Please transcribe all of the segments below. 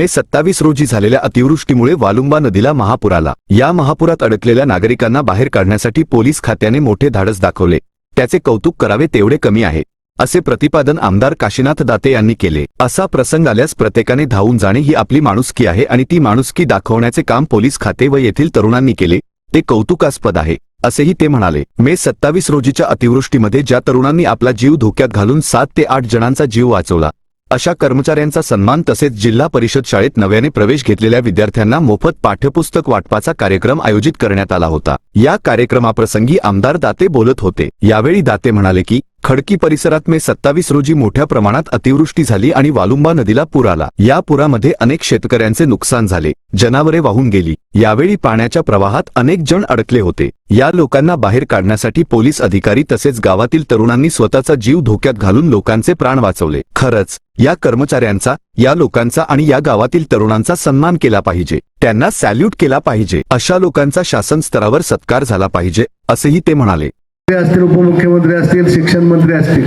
मे सत्तावीस रोजी झालेल्या अतिवृष्टीमुळे वालुंबा नदीला महापूर आला. या महापुरात अडकलेल्या नागरिकांना बाहेर काढण्यासाठी पोलीस खात्याने मोठे धाडस दाखवले. त्याचे कौतुक करावे तेवढे कमी आहे असे प्रतिपादन आमदार काशीनाथ दाते यांनी केले. असा प्रसंग आल्यास प्रत्येकाने धावून जाणे ही आपली माणुसकी आहे आणि ती माणुसकी दाखवण्याचे काम पोलीस खाते व येथील तरुणांनी केले. ते कौतुकास्पद आहे असेही ते म्हणाले. मे सत्तावीस रोजीच्या अतिवृष्टीमध्ये ज्या तरुणांनी आपला जीव धोक्यात घालून सात ते आठ जणांचा जीव वाचवला अशा कर्मचाऱ्यांचा सन्मान तसेच जिल्हा परिषद शाळेत नव्याने प्रवेश घेतलेल्या विद्यार्थ्यांना मोफत पाठ्यपुस्तक वाटपाचा कार्यक्रम आयोजित करण्यात आला होता. या कार्यक्रमाप्रसंगी आमदार दाते बोलत होते. यावेळी दाते म्हणाले की खडकी परिसरात मे सत्तावीस रोजी मोठ्या प्रमाणात अतिवृष्टी झाली आणि वालुंबा नदीला पूर आला. या पुरामध्ये अनेक शेतकऱ्यांचे नुकसान झाले. जनावरे वाहून गेली. यावेळी पाण्याच्या प्रवाहात अनेक जण अडकले होते. या लोकांना बाहेर काढण्यासाठी पोलीस अधिकारी तसेच गावातील तरुणांनी स्वतःचा जीव धोक्यात घालून लोकांचे प्राण वाचवले. खरंच या कर्मचाऱ्यांचा या लोकांचा आणि या गावातील तरुणांचा सन्मान केला पाहिजे. त्यांना सॅल्यूट केला पाहिजे. अशा लोकांचा शासन स्तरावर सत्कार झाला पाहिजे असेही ते म्हणाले. असतील उपमुख्यमंत्री असतील शिक्षण मंत्री असतील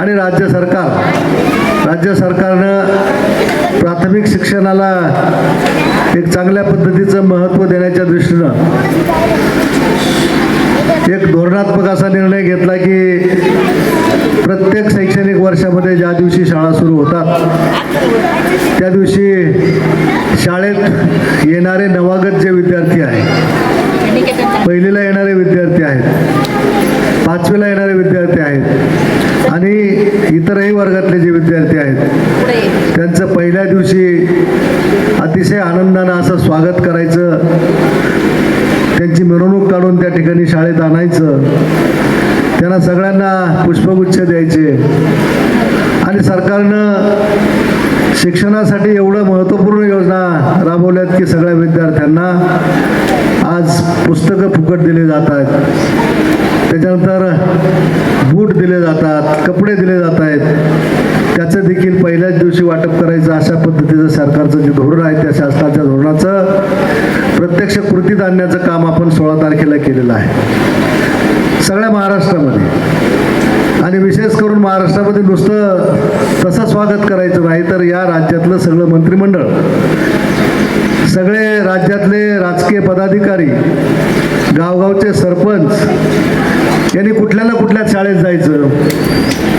आणि राज्य सरकार. राज्य सरकारनं प्राथमिक शिक्षणाला एक चांगल्या पद्धतीचं महत्त्व देण्याच्या दृष्टीनं एक धोरणात्मक असा निर्णय घेतला की प्रत्येक शैक्षणिक वर्षामध्ये ज्या दिवशी शाळा सुरू होतात त्या दिवशी शाळेत येणारे नवागत जे विद्यार्थी आहेत पहिलीला येणारे विद्यार्थी आहेत पाचवीला येणारे विद्यार्थी आहेत आणि इतरही वर्गातले जे विद्यार्थी आहेत त्यांचं पहिल्या दिवशी अतिशय आनंदानं असं स्वागत करायचं त्यांची मिरवणूक काढून त्या ठिकाणी शाळेत आणायचं त्यांना सगळ्यांना पुष्पगुच्छ द्यायचे आणि सरकारनं शिक्षणासाठी एवढं महत्त्वपूर्ण योजना राबवल्यात की सगळ्या विद्यार्थ्यांना आज पुस्तकं फुकट दिले जात आहेत त्याच्यानंतर बूट दिले जातात कपडे दिले जात आहेत त्याचं देखील पहिल्याच दिवशी वाटप करायचं अशा पद्धतीचं सरकारचं जे धोरण आहे त्या शासनाच्या धोरणाचं प्रत्यक्ष कृतीत आणण्याचं काम आपण सोळा तारखेला केलेलं आहे सगळ्या महाराष्ट्रामध्ये आणि विशेष करून महाराष्ट्रामध्ये नुसतं तसं स्वागत करायचं नाही तर या राज्यातलं सगळं मंत्रिमंडळ. सगळे राज्यातले राजकीय पदाधिकारी गावगावचे सरपंच यांनी कुठल्या ना कुठल्या शाळेत जायचं.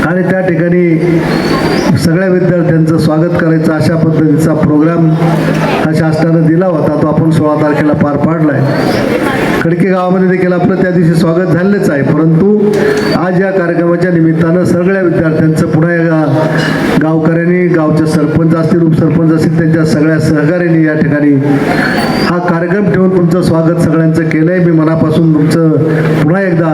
आणि त्या ठिकाणी सगळ्या विद्यार्थ्यांचं स्वागत करायचं. अशा पद्धतीचा प्रोग्राम हा शासनानं दिला होता. तो आपण सोळा तारखेला पार पाडला आहे खडके गावामध्ये देखील आपलं त्या दिवशी स्वागत झालेलंच आहे. परंतु आज या कार्यक्रमाच्या निमित्तानं सगळ्या विद्यार्थ्यांचं पुन्हा एकदा गावकऱ्यांनी गावचे सरपंच असतील उपसरपंच असतील त्यांच्या सगळ्या सहकार्याने या ठिकाणी हा कार्यक्रम ठेवून तुमचं स्वागत सगळ्यांचं केलं आहे मी मनापासून तुमचं पुन्हा एकदा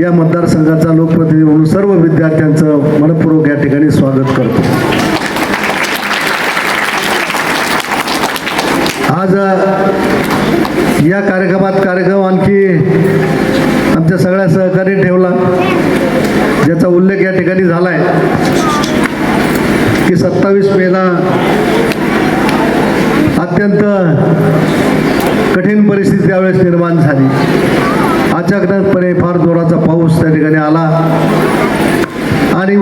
या मतदारसंघाचा लोकप्रतिनिधी म्हणून सर्व विद्यार्थ्यांचं मनपूर्वक या ठिकाणी स्वागत करतो. आज या कार्यक्रमात कार्यक्रम आणखी आमच्या सगळ्या सहकारी ठेवला ज्याचा उल्लेख या ठिकाणी झाला आहे की सत्तावीस मेला अत्यंत कठीण परिस्थिती त्यावेळेस निर्माण झाली अचानकपणे फार जोराचा पाऊस त्या ठिकाणी आला आणि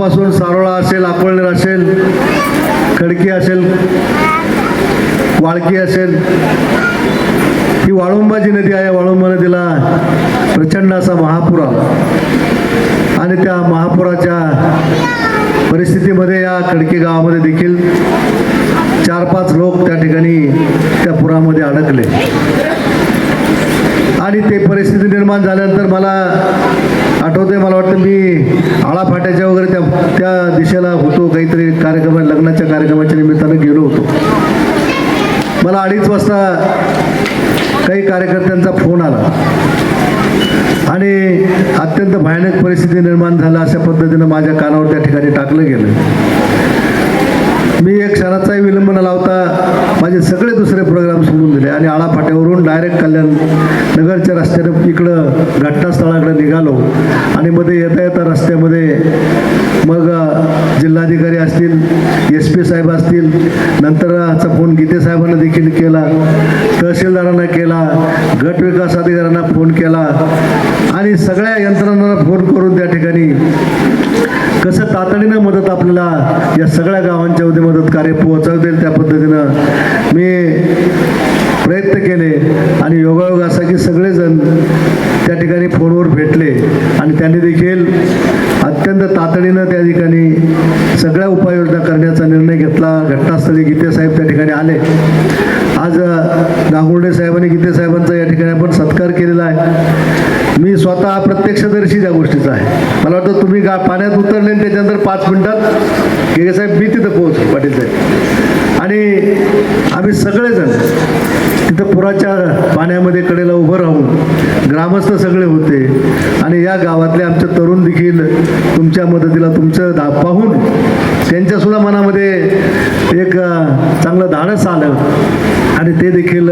पासून सारोळा असेल आकोळनेर असेल खडकी असेल वाळकी असेल ही वाळुंबा जी नदी आहे. वाळुंबा नदीला प्रचंड असा महापूर आला. आणि त्या महापुराच्या परिस्थितीमध्ये या खडकी गावामध्ये देखील चार पाच लोक त्या ठिकाणी त्या पुरामध्ये अडकले. आणि ते परिस्थिती निर्माण झाल्यानंतर मला आठवते मला वाटतं मी आळा फाट्याच्या वगैरे त्या त्या दिशेला होतो काहीतरी कार्यक्रम लग्नाच्या कार्यक्रमाच्या निमित्तानं गेलो होतो. मला अडीच वाजता काही कार्यकर्त्यांचा फोन आला. आणि अत्यंत भयानक परिस्थिती निर्माण झाला अशा पद्धतीनं माझ्या कानावर त्या ठिकाणी टाकलं गेलं. मी एक क्षणाचाही विलंब न लावता माझे सगळे दुसरे प्रोग्राम सोडून दिले आणि आळापाट्यावरून डायरेक्ट कल्याण नगरच्या रस्त्यानं इकडं घटनास्थळाकडे निघालो. आणि मध्ये येता येता रस्त्यामध्ये मग जिल्हाधिकारी असतील एस पी साहेब असतील नंतरचा फोन गीते साहेबांना देखील केला तहसीलदारांना केला गट विकास अधिकाऱ्यांना फोन केला आणि सगळ्या यंत्रणांना फोन करून त्या ठिकाणी कसं तातडीनं मदत आपल्याला या सगळ्या गावांच्या मध्ये मदत कार्य पोहोचवता येईल त्या पद्धतीनं मी प्रयत्न केले आणि योगायोग असा की सगळेजण त्या ठिकाणी फोनवर भेटले आणि त्यांनी देखील अत्यंत तातडीनं त्या ठिकाणी सगळ्या उपाययोजना करण्याचा निर्णय घेतला. घटनास्थळी गीतेसाहेब त्या ठिकाणी आले. आज गांगुर्डे साहेबांनी गीतेसाहेबांचा या ठिकाणी आपण सत्कार केलेला आहे. मी स्वतः प्रत्यक्षदर्शी त्या गोष्टीचा आहे. मला वाटतं तुम्ही गा पाण्यात उतरले आणि त्याच्यानंतर पाच मिनटात के साहेब मी तिथं पोहोचलो पाटील साहेब. आणि आम्ही सगळेजण तिथं पुराच्या पाण्यामध्ये कडेला उभं राहून ग्रामस्थ सगळे होते. आणि या गावातले आमचे तरुण देखील तुमच्या मदतीला तुमचं दा पाहून त्यांच्यासुद्धा मनामध्ये एक चांगलं धाडस आलं. आणि ते देखील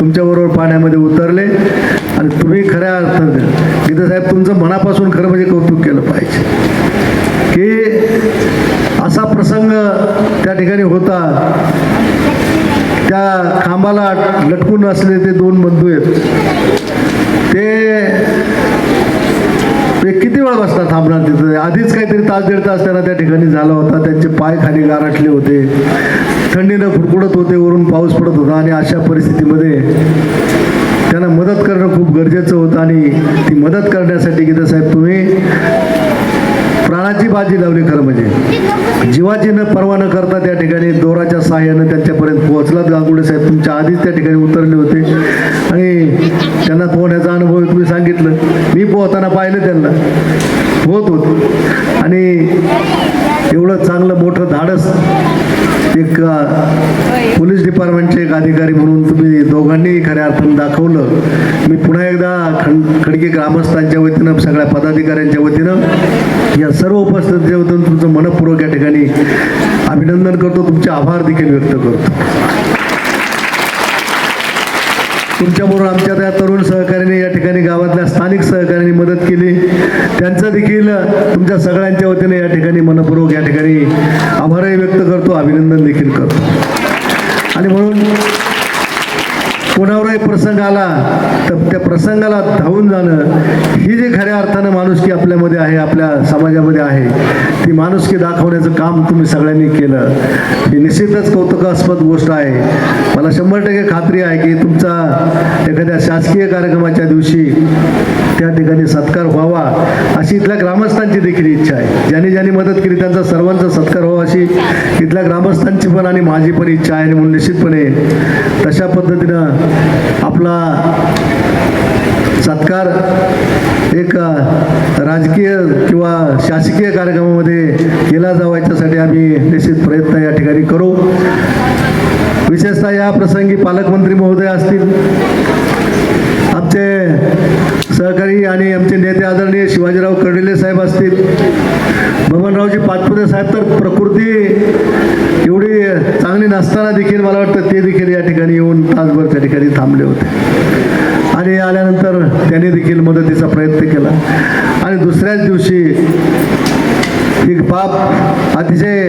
तुमच्याबरोबर पाण्यामध्ये उतरले. आणि तुम्ही खऱ्या अर्थानं गीतासाहेब तुमचं मनापासून खरं म्हणजे कौतुक केलं पाहिजे. की असा प्रसंग त्या ठिकाणी होता. त्या खांबाला लटकून असले ते दोन बंधू आहेत. ते ते किती वेळ बसतात थांबणार तिथं? आधीच काहीतरी तास दीड तास त्यांना त्या ठिकाणी झाला होता. त्यांचे पाय खाली गारठले होते. थंडीनं फुडफुडत होते वरून पाऊस पडत होता. आणि अशा परिस्थितीमध्ये त्यांना मदत करणं खूप गरजेचं होतं आणि ती मदत करण्यासाठी गीता साहेब तुम्ही प्राणाची बाजी लावली खरं म्हणजे. जीवाची न पर्वा न करता त्या ठिकाणी दोराच्या सहाय्यानं त्यांच्यापर्यंत पोहोचलात गांगुडे साहेब तुमच्या आधीच त्या ठिकाणी उतरले होते. आणि त्यांना पोहण्याचा अनुभव तुम्ही सांगितलं. मी पोहताना पाहिलं त्यांना. पोहत होते. आणि एवढं चांगलं मोठं धाडस एक पोलीस डिपार्टमेंटचे एक अधिकारी म्हणून तुम्ही दोघांनी खऱ्या अर्थानं दाखवलं. मी पुन्हा एकदा खंड खडकी ग्रामस्थांच्या वतीनं सगळ्या पदाधिकाऱ्यांच्या वतीनं या सर्व उपस्थितीच्या वतीनं तुमचं मनपूर्वक या ठिकाणी अभिनंदन करतो. तुमचे आभार देखील व्यक्त करतो. तुमच्याबरोबर आमच्या त्या तरुण सहकार्याने या ठिकाणी गावातल्या स्थानिक सहकार्याने मदत केली. त्यांचं देखील तुमच्या सगळ्यांच्या वतीने या ठिकाणी मनपूर्वक या ठिकाणी आभारही व्यक्त करतो अभिनंदन देखील करतो. आणि म्हणून कोणावरही प्रसंग आला तर त्या प्रसंगाला धावून जाणं ही जी खऱ्या अर्थानं माणुसकी आपल्यामध्ये आहे आपल्या समाजामध्ये आहे ती माणुसकी दाखवण्याचं काम तुम्ही सगळ्यांनी केलं. ही निश्चितच कौतुकास्पद गोष्ट आहे. मला शंभर टक्के खात्री आहे की तुमचा एखाद्या शासकीय कार्यक्रमाच्या दिवशी त्या ठिकाणी सत्कार व्हावा अशी इथल्या ग्रामस्थांची देखील इच्छा आहे. ज्यांनी ज्यांनी मदत केली त्यांचा सर्वांचा सत्कार व्हावा अशी इथल्या ग्रामस्थांची पण आणि माझी पण इच्छा आहे आणि म्हणून निश्चितपणे तशा पद्धतीनं आपला सत्कार एक राजकीय किंवा शासकीय कार्यक्रमामध्ये केला जावा याच्यासाठी आम्ही निश्चित प्रयत्न या ठिकाणी करू. विशेषतः या प्रसंगी पालकमंत्री महोदय असतील. आमचे सहकारी आणि आमचे नेते आदरणीय शिवाजीराव कर्डिले साहेब असतील. बबनरावजी पाचपुते साहेब तर प्रकृती एवढी चांगली नसताना देखील मला वाटतं ते देखील या ठिकाणी येऊन तासभर त्या ठिकाणी थांबले होते. आणि आल्यानंतर त्यांनी देखील मदतीचा प्रयत्न केला. आणि दुसऱ्याच दिवशी एक बाप अतिशय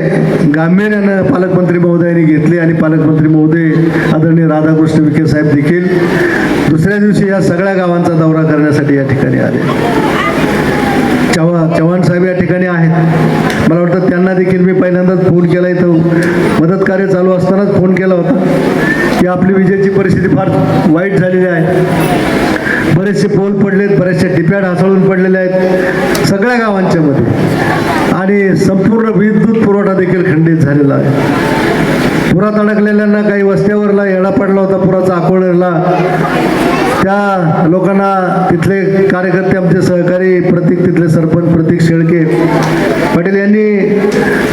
गांभीर्यानं पालकमंत्री महोदयांनी घेतली आणि पालकमंत्री महोदय आदरणीय राधाकृष्ण विखे साहेब देखील दुसऱ्या दिवशी या सगळ्या गावांचा दौरा करण्यासाठी या ठिकाणी आले चव्हाण चव्हाण साहेब या ठिकाणी आहेत. मला वाटतं त्यांना देखील मी पहिल्यांदाच फोन केला इथं. मदत कार्य चालू असतानाच फोन केला होता. की आपली विजेची परिस्थिती फार वाईट झालेली आहे. बरेचसे पोल पडलेत बरेचसे डिप्याड हासळून पडलेले आहेत. सगळ्या गावांच्या मध्ये आणि संपूर्ण विद्युत पुरवठा देखील खंडित झालेला आहे. पुरात अडकलेल्यांना काही वस्त्यावरला येडा पडला होता पुराचा अकोळेरला त्या लोकांना तिथले कार्यकर्ते आमचे सहकारी प्रतीक तिथले सरपंच प्रतीक शेळके पाटील यांनी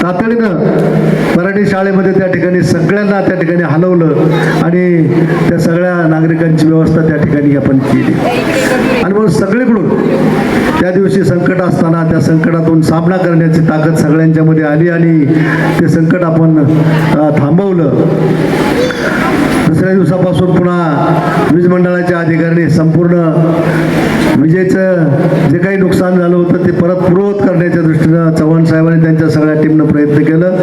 तातडीनं मराठी शाळेमध्ये त्या ठिकाणी सगळ्यांना त्या ठिकाणी हलवलं आणि त्या सगळ्या नागरिकांची व्यवस्था त्या ठिकाणी आपण केली. आणि मग सगळीकडून त्या दिवशी संकट असताना त्या संकटातून सामना करण्याची ताकद सगळ्यांच्यामध्ये आली आणि ते संकट आपण थांबवलं. दुसऱ्या दिवसापासून पुन्हा वीज मंडळाच्या अधिकाऱ्यांनी संपूर्ण विजेचं जे काही नुकसान झालं होतं ते परत पूर्ववत करण्याच्या दृष्टीनं चव्हाण साहेबांनी त्यांच्या सगळ्या टीमनं प्रयत्न केलं.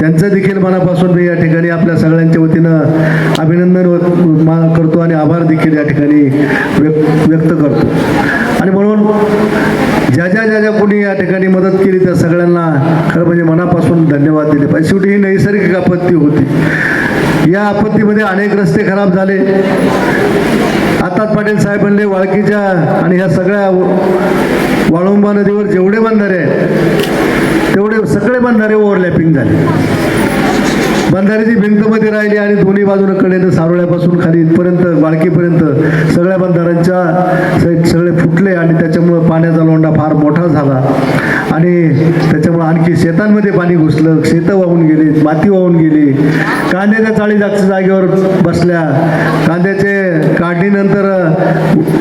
त्यांचं देखील मनापासून मी या ठिकाणी आपल्या सगळ्यांच्या वतीनं अभिनंदन व- मा- करतो आणि आभार देखील या ठिकाणी व्यक्त व्यक्त करतो. आणि म्हणून ज्या ज्या ज्या ज्या कोणी या ठिकाणी मदत केली त्या सगळ्यांना खरं म्हणजे मनापासून धन्यवाद दिले पाहिजे. शेवटी ही नैसर्गिक आपत्ती होती. या आपत्तीमध्ये अनेक रस्ते खराब झाले. आता पाटील साहेब म्हणले वाळकीच्या आणि ह्या सगळ्या वाळुंबा नदीवर जेवढे बंधारे आहेत तेवढे सगळे बंधारे ओव्हरलॅपिंग झाले. बंधाऱ्याची भिंत मध्ये राहिली आणि दोन्ही बाजूनं कडेनं सारोळ्यापासून खाली इथपर्यंत बाळकीपर्यंत सगळ्या बंधाऱ्यांच्या स- सगळे फुटले आणि त्याच्यामुळं पाण्याचा लोंढा फार मोठा झाला. आणि त्याच्यामुळं आणखी शेतांमध्ये पाणी घुसलं शेतं वाहून गेली माती वाहून गेली. कांद्याच्या चाळी जागच्या जागेवर बसल्या. कांद्याचे काढणीनंतर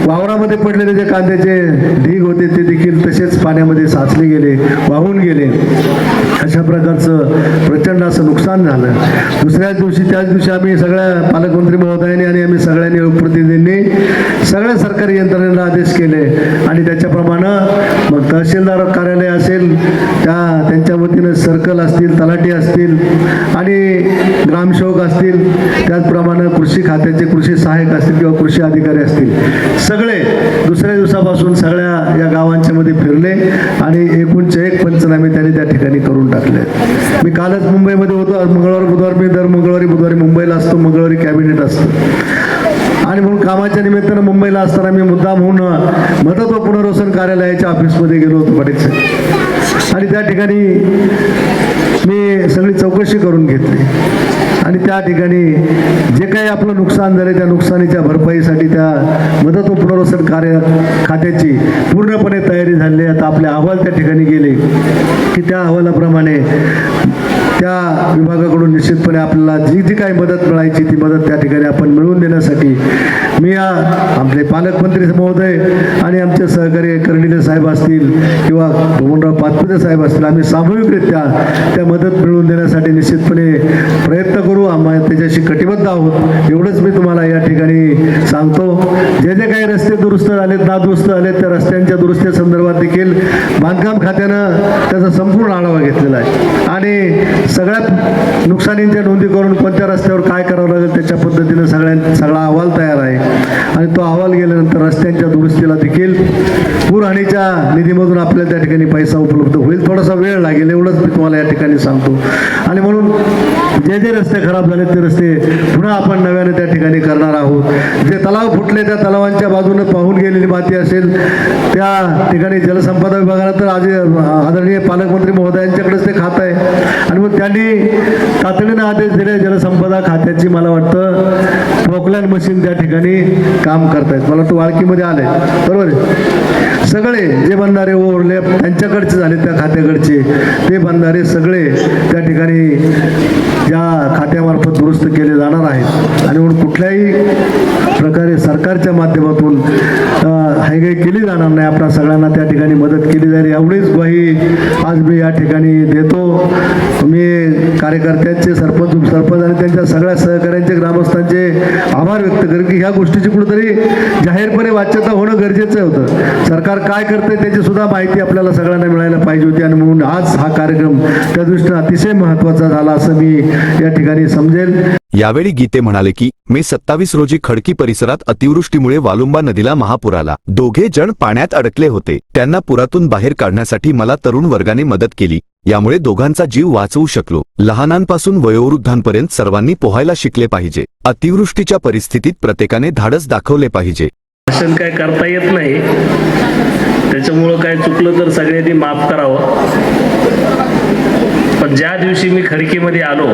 वावरामध्ये पडलेले जे कांद्याचे ढीग होते ते देखील तसेच पाण्यामध्ये साचले गेले वाहून गेले. अशा प्रकारचं प्रचंड असं नुकसान झालं. दुसऱ्याच दिवशी त्याच दिवशी आम्ही सगळ्या पालकमंत्री महोदयांनी आणि आम्ही सगळ्यांनी लोकप्रतिनिधींनी सगळ्या सरकारी यंत्रणेला आदेश केले. आणि त्याच्याप्रमाणे मग तहसीलदार कार्यालय असेल त्या त्यांच्या वतीनं सर्कल असतील तलाठी असतील आणि ग्रामसेवक असतील त्याचप्रमाणे कृषी खात्याचे कृषी सहाय्यक असतील किंवा कृषी अधिकारी असतील सगळे दुसऱ्या दिवसापासून सगळ्या या गावांच्या मध्ये फिरले आणि एकूणचे एक पंचनामे त्यांनी त्या ठिकाणी करून टाकले. मी कालच मुंबईमध्ये होतो मंगळवार बुधवार मी दर मंगळवारी बुधवारी मुंबईला असतो मंगळवारी कॅबिनेट असतं. आणि म्हणून कामाच्या निमित्तानं मुंबईला असताना मी मुद्दाम होऊन मदत व पुनर्वसन कार्यालयाच्या ऑफिसमध्ये गेलो होतो बरेचसे. आणि त्या ठिकाणी मी सगळी चौकशी करून घेतली. आणि त्या ठिकाणी जे काही आपलं नुकसान झालं त्या नुकसानीच्या भरपाईसाठी त्या मदत व पुनर्वसन कार्य खात्याची पूर्णपणे तयारी झाली आहे. आता आपले अहवाल त्या ठिकाणी गेले की त्या अहवालाप्रमाणे त्या विभागाकडून निश्चितपणे आपल्याला जी जी काही मदत मिळायची ती मदत त्या ठिकाणी आपण मिळवून देण्यासाठी मी या आपले पालकमंत्री महोदय आणि आमचे सहकारी कर्डिले साहेब असतील किंवा भगवनराव पाचपुते साहेब असतील आम्ही सामूहिकरित्या त्या मदत मिळवून देण्यासाठी निश्चितपणे प्रयत्न करू. आम्हा त्याच्याशी कटिबद्ध आहोत. एवढंच मी तुम्हाला या ठिकाणी सांगतो. जे जे काही रस्ते दुरुस्त झालेत नादुरुस्त झालेत त्या रस्त्यांच्या दुरुस्ती संदर्भात देखील बांधकाम खात्यानं त्याचा संपूर्ण आढावा घेतलेला आहे. आणि सगळ्यात नुकसानींच्या नोंदी करून कोणत्या रस्त्यावर काय करावं लागेल त्याच्या पद्धतीनं सगळ्यां सगळा अहवाल तयार आहे. आणि तो अहवाल गेल्यानंतर रस्त्यांच्या दुरुस्तीला देखील पूरहानीच्या निधीमधून आपल्याला त्या ठिकाणी पैसा उपलब्ध होईल. थोडासा वेळ लागेल एवढंच मी तुम्हाला या ठिकाणी सांगतो. आणि म्हणून जे जे रस्ते खराब झाले ते रस्ते पुन्हा आपण नव्याने त्या ठिकाणी करणार आहोत. जे तलाव फुटले त्या तलावांच्या बाजूने पाहून गेलेली माती असेल त्या ठिकाणी जलसंपदा विभागाला तर आज आदरणीय पालकमंत्री महोदयांच्याकडेच ते खात आहे. आणि मग त्यांनी तातडीनं आदेश दिले जलसंपदा खात्याची मला वाटतं प्रोकलॅन मशीन त्या ठिकाणी काम करतायत. मला वाटतं वाळकीमध्ये आलंय. बरोबर आहे? सगळे जे बंधारे ओरले त्यांच्याकडचे झाले त्या खात्याकडचे. ते बंधारे सगळे त्या ठिकाणी ज्या खात्यामार्फत दुरुस्त केले जाणार आहेत. आणि म्हणून कुठल्याही प्रकारे सरकारच्या माध्यमातून हायगाई केली जाणार नाही. आपल्या सगळ्यांना त्या ठिकाणी मदत केली जाईल. एवढीच ग्वाही आज मी या ठिकाणी देतो. मी कार्यकर्त्यांचे सरपंच उपसरपंच आणि त्यांच्या सगळ्या सहकाऱ्यांचे ग्रामस्थांचे आभार व्यक्त करेन की ह्या गोष्टीची कुठेतरी जाहीरपणे वाच्यता होणं गरजेचं होतं. सरकार काय करतंय त्याची सुद्धा माहिती आपल्याला सगळ्यांना मिळायला पाहिजे होती आणि म्हणून आज हा कार्यक्रम त्या दृष्टीनं अतिशय महत्त्वाचा झाला असं मी या ठिकाणी समजेल. यावेळी गीते म्हणाले की मे सत्तावीस रोजी खडकी परिसरात अतिवृष्टीमुळे वालुंबा नदीला महापूर आला दोघे जण पाण्यात अडकले होते. त्यांना पुरातून बाहेर काढण्यासाठी मला तरुण वर्गाने मदत केली. यामुळे दोघांचा जीव वाचवू शकलो. लहानांपासून वयोवृद्धांपर्यंत सर्वांनी पोहायला शिकले पाहिजे. अतिवृष्टीच्या परिस्थितीत प्रत्येकाने धाडस दाखवले पाहिजे. भाषण काय करता येत नाही. त्याच्यामुळं काय चुकलं तर सगळ्यांनी माफ करावं. पण ज्या दिवशी मी खडकीमध्ये आलो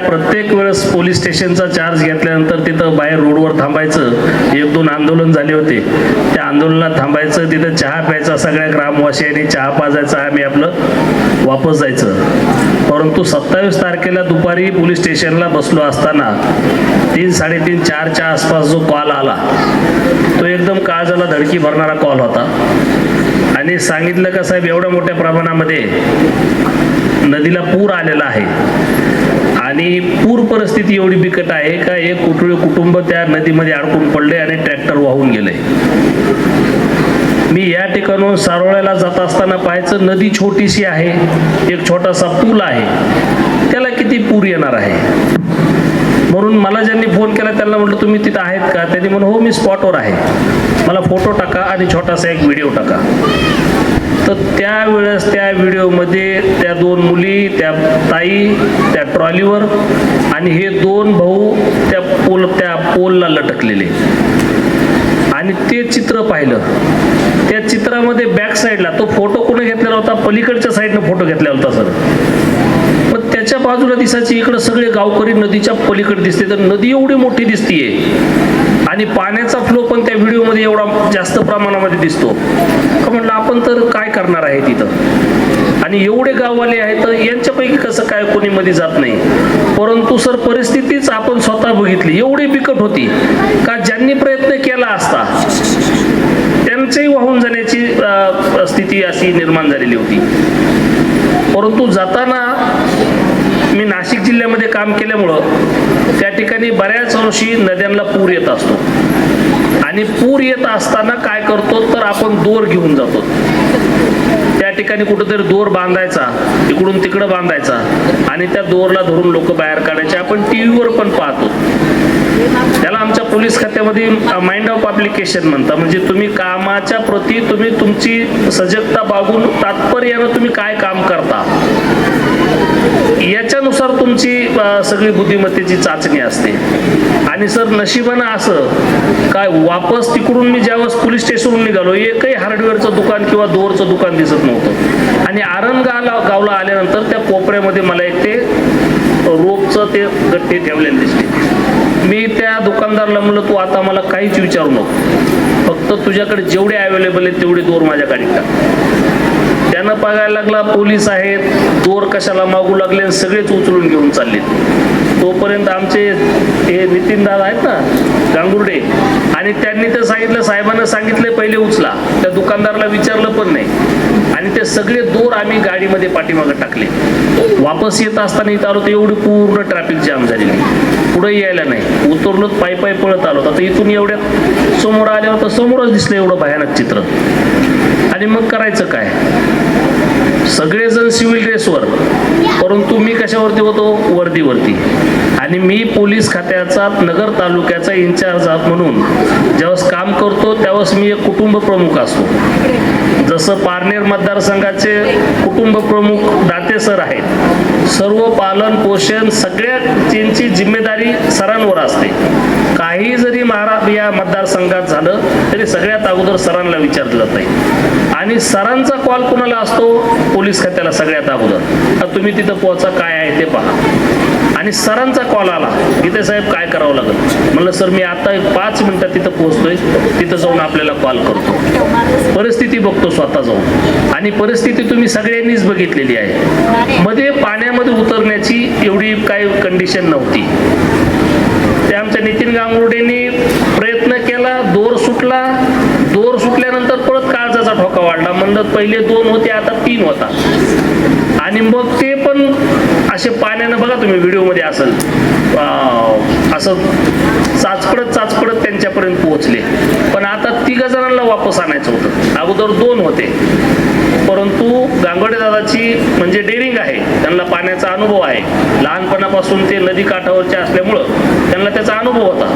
प्रत्येक वेळेस पोलीस स्टेशनचा चार्ज घेतल्यानंतर तिथं बाहेर रोडवर थांबायचं. एक दोन आंदोलन झाले होते. त्या आंदोलनात थांबायचं तिथं चहा प्यायचा सगळ्या ग्रामवासियांनी चहा पाजायचा आम्ही आपलं वापस जायचं. परंतु सत्तावीस तारखेला दुपारी पोलीस स्टेशनला बसलो असताना तीन साडेतीन चारच्या आसपास जो कॉल आला तो एकदम काळजाला धडकी भरणारा कॉल होता. आणि सांगितलं का साहेब एवढ्या मोठ्या प्रमाणामध्ये नदीला पूर आलेला आहे. आणि पूर परिस्थिती एवढी बिकट आहे का एक कुटुंब कुटुंब त्या नदीमध्ये अडकून पडले आणि ट्रॅक्टर वाहून गेले. मी या ठिकाणून सारोळ्याला जात असताना पाहायचं नदी छोटीशी आहे एक छोटासा पूल आहे. त्याला किती पूर येणार आहे? म्हणून मला ज्यांनी फोन केला त्यांना म्हटलं तुम्ही तिथं आहेत का? त्यांनी म्हणून हो मी स्पॉटवर आहे. मला फोटो टाका आणि छोटासा एक व्हिडिओ टाका. तर त्यावेळेस त्या व्हिडिओमध्ये त्या दोन मुली त्या ताई त्या ट्रॉलीवर आणि हे दोन भाऊ त्या पोल त्या पोलला लटकलेले. आणि ते चित्र पाहिलं. त्या चित्रामध्ये बॅक साईडला तो फोटो कुठे घेतलेला होता? पलीकडच्या साईडनं फोटो घेतलेला होता सर. मग त्याच्या बाजूला दिसायची इकडं सगळे गावकरी नदीच्या पलीकडे दिसते. तर नदी एवढी मोठी दिसतीये. आणि पाण्याचा फ्लो पण त्या व्हिडिओमध्ये एवढा जास्त प्रमाणामध्ये दिसतो. का म्हटलं आपण तर काय करणार आहे तिथं? आणि एवढे गाववाले आहेत तर यांच्यापैकी कसं काय कोणी मध्ये जात नाही? परंतु सर परिस्थितीच आपण स्वतः बघितली. एवढी बिकट होती. का ज्यांनी प्रयत्न केला असता त्यांचंही वाहून जाण्याची स्थिती अशी निर्माण झालेली होती. परंतु जाताना मी नाशिक जिल्ह्यामध्ये काम केल्यामुळं त्या ठिकाणी बऱ्याच अंशी नद्यांना पूर येत असतो. आणि पूर येत असताना काय करतो तर आपण दोर घेऊन जातो. त्या ठिकाणी कुठेतरी दोर बांधायचा इकडून तिकडं बांधायचा आणि त्या दोरला धरून लोक बाहेर काढायचे. आपण टीव्हीवर पण पाहतो. त्याला आमच्या पोलीस खात्यामध्ये माइंड ऑफ अप्लिकेशन म्हणता म्हणजे तुम्ही कामाच्या प्रती तुम्ही तुमची सजगता बागून तात्पर्यानं तुम्ही काय काम करता? याच्यानुसार तुमची सगळी बुद्धिमत्तेची चाचणी असते. आणि सर नशिबानं असं काय वापस तिकडून मी ज्यावेळेस पोलीस स्टेशनवरून निघालो एकही हार्डवेअरचं दुकान किंवा दोरचं दुकान दिसत नव्हतं. आणि आरणगावला गावला आल्यानंतर त्या कोपऱ्यामध्ये मला एक ते रोपचं ते गट्टे ठेवलेले दिसले. मी त्या दुकानदारला म्हणलं तू आता मला काहीच विचारू नको. फक्त तुझ्याकडे जेवढे अवेलेबल आहेत तेवढे दोर माझ्या गाडीत टाक. बघायला लागला पोलीस आहेत दोर कशाला मागू लागले सगळेच उचलून घेऊन चालले तोपर्यंत आमचे हे नितीन दादा आहेत ना गांगुर्डे आणि त्यांनी तर सांगितलं साहेबांना सांगितलं पहिले उचला. त्या दुकानदाराला विचारलं पण नाही. आणि ते सगळे दोर आम्ही गाडीमध्ये पाठीमागं टाकले. वापस येत असताना इथं आलो तर एवढी पूर्ण ट्रॅफिक जाम झालेली. पुढे यायला नाही. उतरलो पायी पायी पळत आलो आता इथून एवढ्या समोर आल्यावर तर समोरच दिसलं एवढं भयानक चित्र. आणि मग करायचं काय? सगळेजण सिव्हिल ड्रेसवर परंतु मी कशावरती होतो? वर्दीवरती. आणि मी पोलीस खात्याचा नगर तालुक्याचा इन्चार्ज म्हणून ज्यावेळेस काम करतो त्यावेळेस मी एक कुटुंब प्रमुख असतो. जसं पारनेर मतदारसंघाचे कुटुंब प्रमुख दाते सर आहेत सर्व पालन पोषण सगळ्या त्यांची जिम्मेदारी सरांवर असते. काही जरी महाराज या मतदारसंघात झालं तरी सगळ्यात अगोदर सरांना विचारलं जात आणि सरांचा कॉल कुणाला असतो? पोलीस खात्याला सगळ्यात अगोदर. तुम्ही तिथं पोहोचा काय आहे ते पहा. आणि सरांचा कॉल आला गीते साहेब काय करावं लागेल? म्हणलं सर मी आता पाच मिनिटात तिथं पोहोचतोय. तिथं जाऊन आपल्याला कॉल करतो. परिस्थिती बघतो स्वतः जाऊन. आणि परिस्थिती तुम्ही सगळ्यांनीच बघितलेली आहे. मध्ये पाण्यामध्ये उतरण्याची एवढी काही कंडिशन नव्हती. ते आमच्या नितीन गांगुर्डेंनी प्रयत्न केला दोर सुटला. दोर सुटल्यानंतर परत काळजाचा ठोका वाढला. म्हणलं पहिले दोन होते आता तीन होता. आणि मग ते पण असे पाण्यानं बघा तुम्ही व्हिडिओमध्ये असेल. असं चाचपडत चाचपडत त्यांच्यापर्यंत पोहोचले. पण आता तिघ जणांना वापस आणायचं होतं. अगोदर दोन होते. परंतु गांगोडे दादाची म्हणजे डेअरिंग आहे. त्यांना पाण्याचा अनुभव आहे. लहानपणापासून ते नदी काठावरचे असल्यामुळं त्यांना त्याचा अनुभव होता.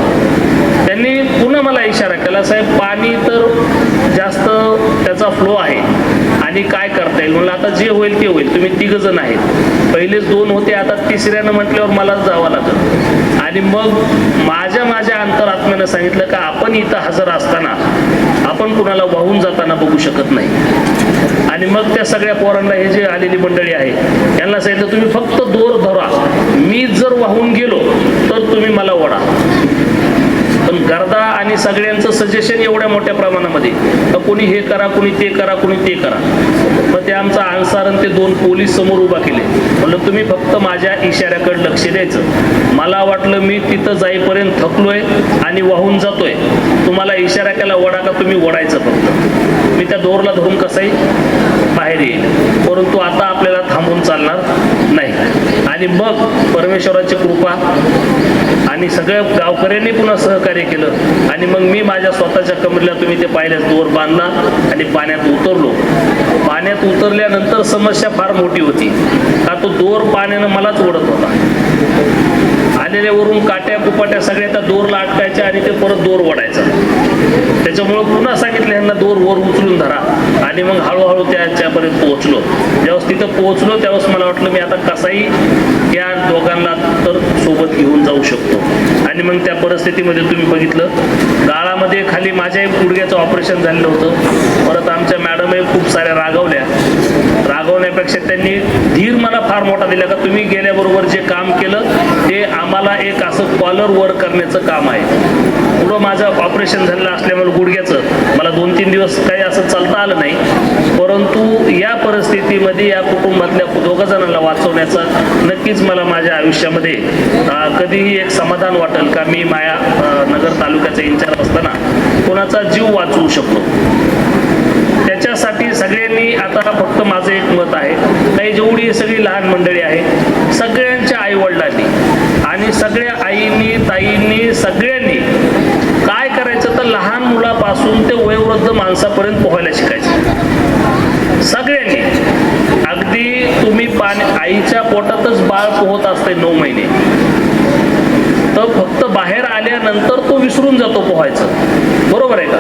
पुन्हा मला इशारा केला साहेब पाणी तर जास्त त्याचा फ्लो आहे. आणि काय करता येईल? म्हणलं आता जे होईल ते होईल. तुम्ही तिघ जण आहेत. पहिलेच दोन होते आता तिसऱ्यानं म्हटल्यावर मलाच जावं लागेल. आणि मग माझ्या माझ्या अंतरात्म्यानं सांगितलं का आपण इथं हजर असताना आपण कुणाला वाहून जाताना बघू शकत नाही. आणि मग त्या सगळ्या पोरांना हे जे आलेली मंडळी आहे यांना सांगितलं तुम्ही फक्त दोर धरा. मी जर वाहून गेलो तर तुम्ही मला ओढा. गर्दा आणि सगळ्यांचं सजेशन एवढ्या मोठ्या प्रमाणामध्ये. तर कोणी हे करा कोणी ते करा कोणी ते करा. मग ते आमचा अन्सारन ते दोन पोलीस समोर उभा केले. म्हणलं तुम्ही फक्त माझ्या इशाऱ्याकडे लक्ष द्यायचं. मला वाटलं मी तिथं जाईपर्यंत थकलोय आणि वाहून जातोय. तुम्हाला इशारा केला वडा का तुम्ही ओढायचं फक्त? मी त्या दोरला धरून कसंही बाहेर येईल. परंतु आता आपल्याला थांबून चालणार नाही. आणि मग परमेश्वराची कृपा आणि सगळ्या गावकऱ्यांनी पुन्हा सहकार्य केलं. आणि मग मी माझ्या स्वतःच्या कमरेला तुम्ही ते पाहिल्यास दोर बांधला आणि पाण्यात उतरलो. पाण्यात उतरल्यानंतर समस्या फार मोठी होती. का तो दोर पाण्यानं मलाच ओढत होता. आलेल्या वरून काट्या कुपाट्या सगळ्या त्या दोरला अटकायच्या आणि ते परत दोर ओढायचा. त्याच्यामुळं पुन्हा सांगितलं यांना दोर वर उचलून धरा. आणि मग हळूहळू त्याच्यापर्यंत पोहोचलो. ज्यावेळेस तिथं पोहोचलो त्यावेळेस मला वाटलं मी आता कसाही या दोघांना तर सोबत घेऊन जाऊ शकतो. आणि मग त्या परिस्थितीमध्ये तुम्ही बघितलं गाळामध्ये खाली माझ्याही गुडघ्याचं ऑपरेशन झालेलं होतं. परत आमच्या मॅडमही खूप साऱ्या रागवल्या. रागवण्यापेक्षा त्यांनी धीर मला फार मोठा दिला का तुम्ही गेल्याबरोबर जे काम केलं ते आम्हाला एक असं कॉलर वर करण्याचं काम आहे. पुढं माझं ऑपरेशन झालेलं असल्यामुळे गुडघ्याचं मला दोन तीन दिवस काही असं चालता आलं नाही. परंतु या परिस्थितीमध्ये या कुटुंबातल्या दोघं जणांना वाचवण्याचा नक्कीच मला माझ्या आयुष्यामध्ये कधीही एक समाधान वाटेल का मी माया नगर तालुक्याचा इंचार्ज असताना कोणाचा जीव वाचवू शकलो? त्याच्यासाठी सगळ्यांनी आता फक्त माझं एक मत आहे काही जेवढी सगळी लहान मंडळी आहे सगळ्यांच्या आईवडिलांनी आणि सगळ्या आईंनी ताईंनी सगळ्यांनी काय करायचं तर लहान मुलापासून ते वयोवृद्ध माणसापर्यंत पोहायला शिकायचं. सगळ्यांनी. अगदी तुम्ही पाणी आईच्या पोटातच बाळ पोहत असते नऊ महिने. तर फक्त बाहेर आल्यानंतर तो विसरून जातो पोहायचं. बरोबर आहे का?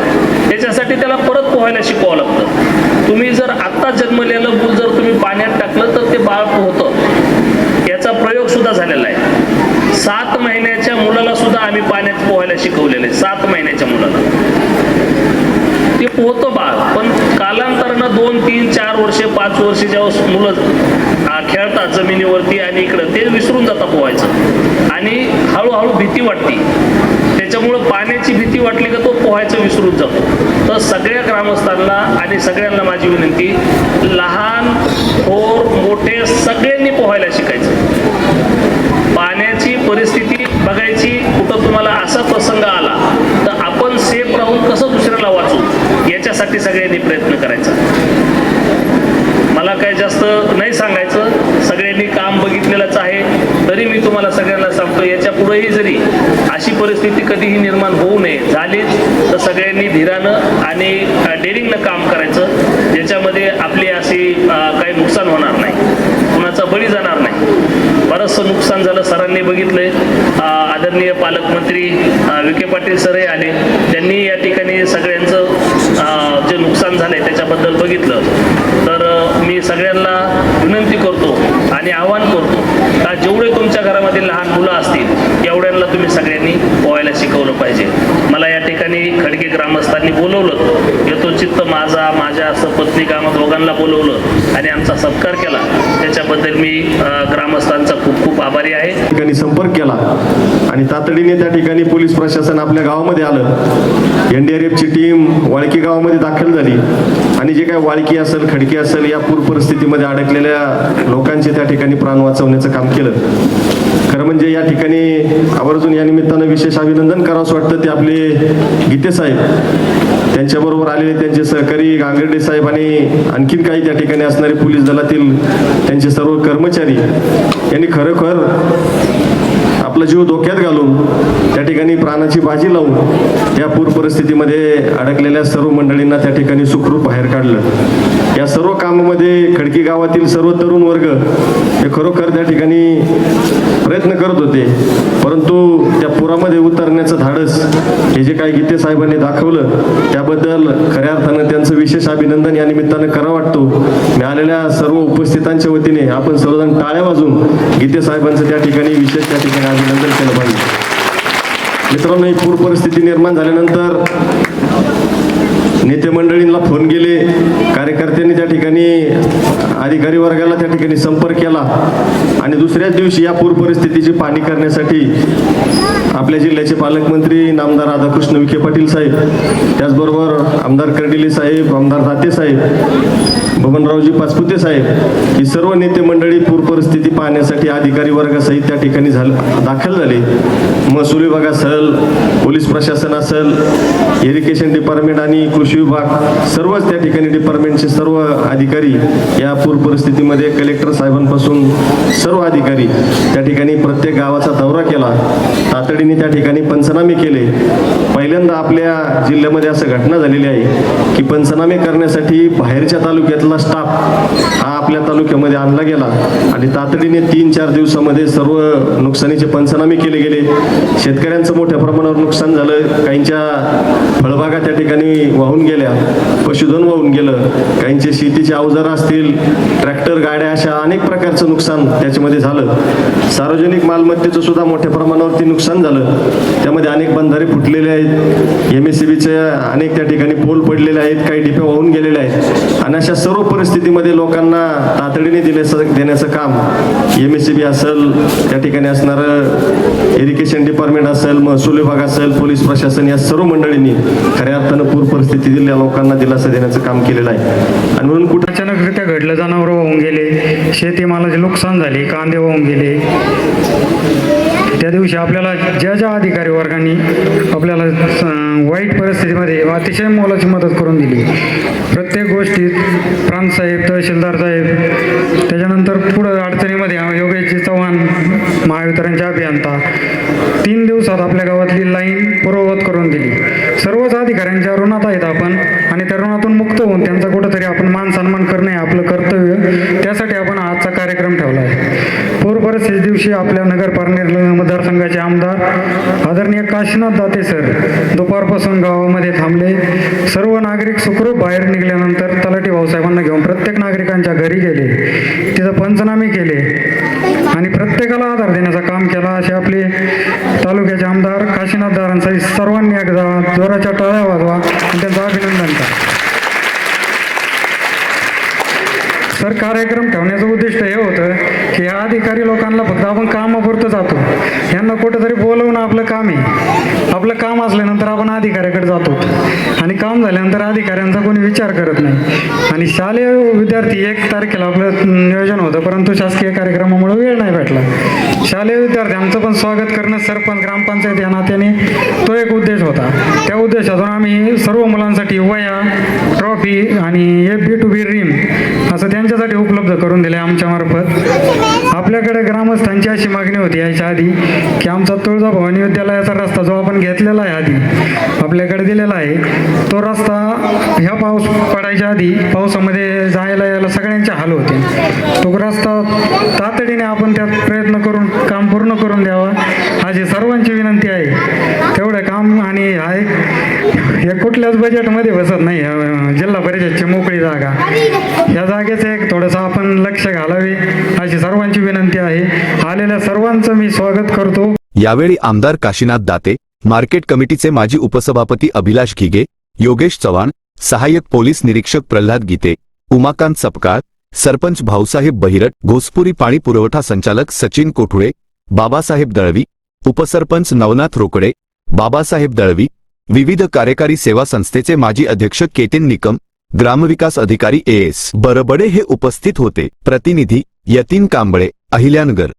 त्याच्यासाठी त्याला परत पोहायला शिकवावं लागतं. तुम्ही जर आत्ता जन्मलेलं मूल जर तुम्ही पाण्यात टाकलं तर ते बाळ पोहतं. याचा प्रयोग सुद्धा झालेला आहे. सात महिन्याच्या मुलाला सुद्धा आम्ही पाण्यात पोहायला शिकवलेलं आहे. सात महिन्याच्या मुलाला. ते पोहतं बाळ पण दोन तीन चार वर्षे पाच वर्षे जेव्हा मुलं खेळतात जमिनीवरती आणि इकडं ते विसरून जातात पोहायचं. आणि हळूहळू भीती वाटते. त्याच्यामुळं पाण्याची भीती वाटली का तो पोहायचं विसरून जातो. तर सगळ्या ग्रामस्थांना आणि सगळ्यांना माझी विनंती लहान थोर मोठे सगळ्यांनी पोहायला शिकायचं. पाण्याची परिस्थिती बघायची कुठं तुम्हाला असा प्रसंग आला तर आपण सेफ राहून कसं दुसऱ्याला करण्यासाठी सगळ्यांनी प्रयत्न करायचा. मला काय जास्त नाही सांगायचं. सगळ्यांनी काम बघितलेलंच आहे. तरी मी तुम्हाला सगळ्यांना सांगतो याच्या पुढेही जरी अशी परिस्थिती कधीही निर्माण होऊ नये झालीच तर सगळ्यांनी धीरानं आणि डेरिंगनं काम करायचं. ज्याच्यामध्ये आपली अशी काही नुकसान होणार नाही. कुणाचा बळी जाणार नाही. बरंचसं नुकसान झालं सरांनी बघितलंय. अं, आदरणीय पालकमंत्री विखे पाटील सरही आले. त्यांनी या ठिकाणी सगळ्यांचं जे नुकसान झालंय त्याच्याबद्दल बघितलं. तर मी सगळ्यांना विनंती करतो आणि आवाहन करतो का जेवढे तुमच्या घरामध्ये लहान मुलं असतील एवढ्यांना तुम्ही सगळ्यांनी पोहायला शिकवलं पाहिजे. मला या ठिकाणी खडके ग्रामस्थांनी बोलवलं. येतो चित्त माझा माझ्या असं पत्नी कामा दोघांना बोलवलं आणि आमचा सत्कार केला. त्याच्याबद्दल मी ग्रामस्थांचा खूप खूप आभारी आहे. ठिकाणी संपर्क केला. आणि तातडीने त्या ठिकाणी पोलीस प्रशासन आपल्या गावामध्ये आलं. एनडीआरएफची टीम वाळकी गावामध्ये दाखल झाली. आणि जे काय वाळकी असेल खडकी असेल या पूर परिस्थितीमध्ये अडकलेल्या लोकांचे त्या ठिकाणी प्राण वाचवण्याचं काम केलं. खरं म्हणजे या ठिकाणी आवर्जून या निमित्तानं विशेष अभिनंदन करावंसं वाटतं. ते आपले गीते साहेब त्यांच्याबरोबर आलेले त्यांचे सहकारी गांगर्डे साहेब आणि आणखीन काही त्या ठिकाणी असणारे पोलीस दलातील त्यांचे सर्व कर्मचारी यांनी खरोखर आपला जीव धोक्यात घालून त्या ठिकाणी प्राणाची बाजी लावून या पूर परिस्थितीमध्ये अडकलेल्या सर्व मंडळींना त्या ठिकाणी सुखरूप बाहेर काढलं. या सर्व कामामध्ये खडकी गावातील सर्व तरुण वर्ग हे खरोखर त्या ठिकाणी प्रयत्न करत होते. परंतु त्या पुरामध्ये उतरण्याचं धाडस हे जे काही गीते साहेबांनी दाखवलं त्याबद्दल खऱ्या अर्थानं त्यांचं विशेष अभिनंदन या निमित्तानं करा वाटतो. मी आलेल्या सर्व उपस्थितांच्या वतीने आपण सर्वजण टाळ्या वाजून गीते साहेबांचं त्या ठिकाणी विशेष त्या ठिकाणी अभिनंदन केलं पाहिजे. मित्रांनो ही पूर परिस्थिती निर्माण झाल्यानंतर नेते मंडळींना फोन केले. कार्यकर्त्यांनी त्या ठिकाणी अधिकारी वर्गाला त्या ठिकाणी संपर्क केला आणि दुसऱ्याच दिवशी या पूर परिस्थितीची पाहणी करण्यासाठी आपल्या जिल्ह्याचे पालकमंत्री नामदार राधाकृष्ण विखे पाटील साहेब त्याचबरोबर आमदार कर्डिले साहेब आमदार दाते साहेब बबनरावजी पाचपुते साहेब ही सर्व नेते मंडळी पूर परिस्थिती पाहण्यासाठी अधिकारी वर्गासहित त्या ठिकाणी झालं दाखल झाले. महसूल विभाग असेल पोलीस प्रशासन असेल इरिगेशन डिपार्टमेंट आणि कृषी विभाग सर्वच त्या ठिकाणी डिपार्टमेंटचे सर्व अधिकारी या पूर पूर परिस्थितीमध्ये कलेक्टर साहेबांपासून सर्व अधिकारी त्या ठिकाणी प्रत्येक गावाचा दौरा केला. तातडीने त्या ठिकाणी पंचनामे केले. पहिल्यांदा आपल्या जिल्ह्यामध्ये असं घटना झालेली आहे की पंचनामे करण्यासाठी बाहेरच्या तालुक्यातला स्टाफ हा आपल्या तालुक्यामध्ये आणला गेला आणि तातडीने तीन चार दिवसामध्ये सर्व नुकसानीचे पंचनामे केले गेले. शेतकऱ्यांचं मोठ्या प्रमाणावर नुकसान झालं. काहींच्या फळबागा त्या ठिकाणी वाहून गेल्या. पशुधन वाहून गेलं. काहींचे शेतीचे अवजार असतील ट्रॅक्टर गाड्या अशा अनेक प्रकारचं नुकसान त्याच्यामध्ये झालं. सार्वजनिक मालमत्तेचं सुद्धा मोठ्या प्रमाणावरती नुकसान झालं. त्यामध्ये अनेक बंधारे फुटलेले आहेत. एम एस सी बीचे अनेक त्या ठिकाणी पोल पडलेले आहेत काही डिपे वाहून गेलेले आहेत. आणि अशा सर्व परिस्थितीमध्ये लोकांना तातडीने दिल्याचं देण्याचं काम एम एस सी बी असेल त्या ठिकाणी असणारं इरिगेशन डिपार्टमेंट असेल महसूल विभाग असेल पोलीस प्रशासन या सर्व मंडळींनी खऱ्या अर्थानं पूर परिस्थितीतील लोकांना दिलासा देण्याचं काम केलेलं आहे. आणि म्हणून कुठे अचानकरित्या घडलं जनावरं वाहून गेले. शेतीमालाचे नुकसान झाले कांदे वाहून गेले. त्या दिवशी आपल्याला ज्या ज्या अधिकारी वर्गांनी आपल्याला वाईट परिस्थितीमध्ये अतिशय मोलाची मदत करून दिली. प्रत्येक गोष्टीत प्रांतसाहेब तहसीलदार साहेब त्याच्यानंतर पुढं अडचणीमध्ये योगेशजी चव्हाण महावितरणच्या अभियंता तीन दिवसात आपल्या गावातली लाईन पूर्ववत करून दिली. सर्वच अधिकाऱ्यांच्या ऋणात आहेत आपण आणि त्या ऋणातून मुक्त होऊन त्यांचा कुठंतरी आपण मान सन्मान करणे हे आपलं कर्तव्य. त्यासाठी आपण आहे याच दिवशी आपल्या नगर पारनेर मतदारसंघाचे आमदार आदरणीय काशीनाथ दाते सर दुपारपासून गावामध्ये थांबले. सर्व नागरिक सुखरूप बाहेर निघाल्यानंतर तलाठी भाऊसाहेबांना घेऊन प्रत्येक नागरिकांच्या घरी गेले. तिथं पंचनामे केले आणि प्रत्येकाला आधार देण्याचं काम केला. असे आपले तालुक्याचे आमदार काशीनाथदारांसाठी सर्वांनी एकदा जोराच्या टाळ्या वाजवा आणि त्यांचं अभिनंदन करा. सर कार्यक्रम ठेवण्याचं उद्दिष्ट हे होतं की ह्या अधिकारी लोकांना फक्त आपण कामापुरतं जातो. यांना कुठंतरी बोलवणं आपलं काम आहे. आपलं काम असल्यानंतर आपण अधिकाऱ्याकडे जातो. आणि काम झाल्यानंतर अधिकाऱ्यांचा कोणी विचार करत नाही. आणि शालेय विद्यार्थी एक तारखेला आपलं नियोजन होतं परंतु शासकीय कार्यक्रमामुळे वेळ नाही भेटला. शालेय विद्यार्थ्यांचं पण स्वागत करणं सरपंच ग्रामपंचायत या नात्याने तो एक उद्देश होता. त्या उद्देशातून आम्ही सर्व मुलांसाठी वया ट्रॉफी आणि एफ बी टू बी रिम असं त्यांच्यासाठी उपलब्ध करून दिले आमच्या मार्फत. आपल्याकडे ग्रामस्थांची अशी मागणी होती याच्या आधी की आमचा तुळजाभवानी विद्यालयाचा रस्ता जो आपण घेतलेला आहे आधी आपल्याकडे दिलेला आहे तो रस्ता ह्या पाऊस पडायच्या आधी पावसामध्ये जायला यायला सगळ्यांचे हाल होते. तो रस्ता तातडीने आपण त्यात प्रयत्न करून काम पूर्ण करून द्यावा. माझी सर्वांची विनंती आहे. तेवढं काम आणि आहे. हे कुठल्याच बजेटमध्ये बसत नाही. जिल्हा परिषदची मोकळी जागा. या जागेचं एक थोडंसं आपण लक्ष घालावे अशी सर्वांची विनंती आहे. आलेल्या सर्वांचं मी स्वागत करतो. यावेळी आमदार काशीनाथ दाते मार्केट कमिटीचे माजी उपसभापती अभिलाष घिगे योगेश चव्हाण सहाय्यक पोलीस निरीक्षक प्रल्हाद गीते उमाकांत सपकाळ सरपंच भाऊसाहेब बहिरट घोसपुरी पाणी पुरवठा संचालक सचिन कोठुळे बाबासाहेब दळवी उपसरपंच नवनाथ रोकडे बाबासाहेब दळवी विविध कार्यकारी सेवा संस्थेचे माजी अध्यक्ष केतिन निकम ग्रामविकास अधिकारी ए एस बरबडे हे उपस्थित होते. प्रतिनिधी यतीन कांबळे अहिल्यानगर.